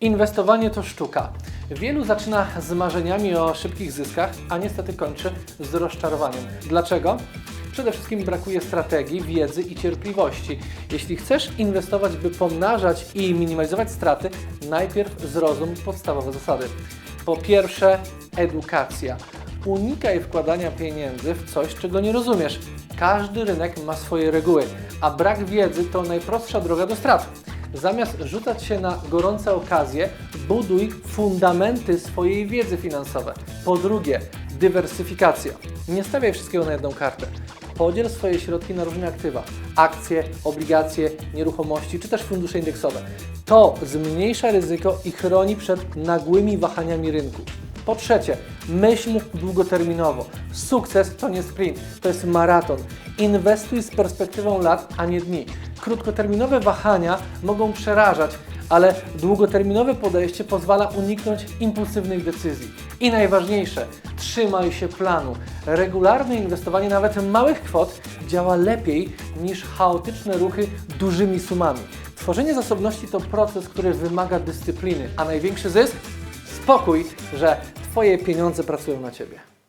Inwestowanie to sztuka. Wielu zaczyna z marzeniami o szybkich zyskach, a niestety kończy z rozczarowaniem. Dlaczego? Przede wszystkim brakuje strategii, wiedzy i cierpliwości. Jeśli chcesz inwestować, by pomnażać i minimalizować straty, najpierw zrozum podstawowe zasady. Po pierwsze, edukacja. Unikaj wkładania pieniędzy w coś, czego nie rozumiesz. Każdy rynek ma swoje reguły, a brak wiedzy to najprostsza droga do strat. Zamiast rzucać się na gorące okazje, buduj fundamenty swojej wiedzy finansowej. Po drugie, dywersyfikacja. Nie stawiaj wszystkiego na jedną kartę. Podziel swoje środki na różne aktywa: akcje, obligacje, nieruchomości czy też fundusze indeksowe. To zmniejsza ryzyko i chroni przed nagłymi wahaniami rynku. Po trzecie, myśl długoterminowo. Sukces to nie sprint, to jest maraton. Inwestuj z perspektywą lat, a nie dni. Krótkoterminowe wahania mogą przerażać, ale długoterminowe podejście pozwala uniknąć impulsywnych decyzji. I najważniejsze, trzymaj się planu. Regularne inwestowanie nawet małych kwot działa lepiej niż chaotyczne ruchy dużymi sumami. Tworzenie zasobności to proces, który wymaga dyscypliny, a największy zysk spokój, że Twoje pieniądze pracują na Ciebie.